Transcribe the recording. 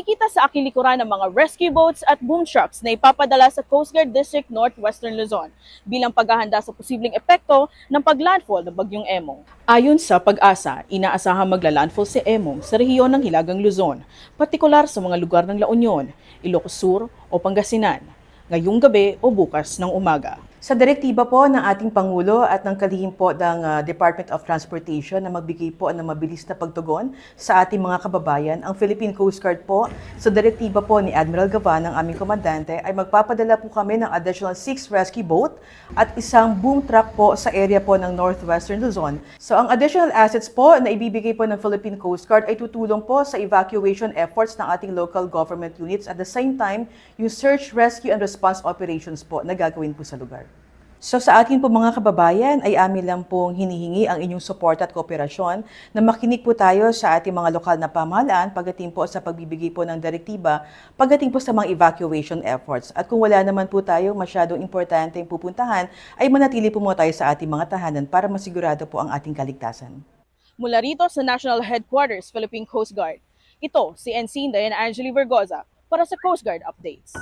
makikita sa aking likuran ng mga rescue boats at boom trucks na ipapadala sa Coast Guard District Northwestern Luzon bilang paghahanda sa posibleng epekto ng paglandfall ng Bagyong Emong. Ayon sa pag-asa, inaasahang maglalandfall si Emong sa rehiyon ng Hilagang Luzon, partikular sa mga lugar ng La Union, Ilocos Sur o Pangasinan, ngayong gabi o bukas ng umaga. Sa direktiba po ng ating Pangulo at ng kalihim po ng ah, Department of Transportation na magbigay po ng mabilis na pagtugon sa ating mga kababayan, ang Philippine Coast Guard po, sa direktiba po ni Admiral Gavan, ang aming komandante, ay magpapadala po kami ng additional 6 rescue boat at isang boom truck po sa area po ng Northwestern Luzon. So ang additional assets po na ibibigay po ng Philippine Coast Guard ay tutulong po sa evacuation efforts ng ating local government units at the same time, yung search, rescue, and response operations po na gagawin po sa lugar. So sa akin po mga kababayan ay amin lang pong hinihingi ang inyong support at kooperasyon na makinig po tayo sa ating mga lokal na pamahalaan pagdating po sa pagbibigay po ng direktiba pagdating po sa mga evacuation efforts. At kung wala naman po tayo masyadong importante yung pupuntahan ay manatili po mo tayo sa ating mga tahanan para masigurado po ang ating kaligtasan. Mula rito sa National Headquarters Philippine Coast Guard, ito si Ensign Diana Angeli Vergoza para sa Coast Guard Updates.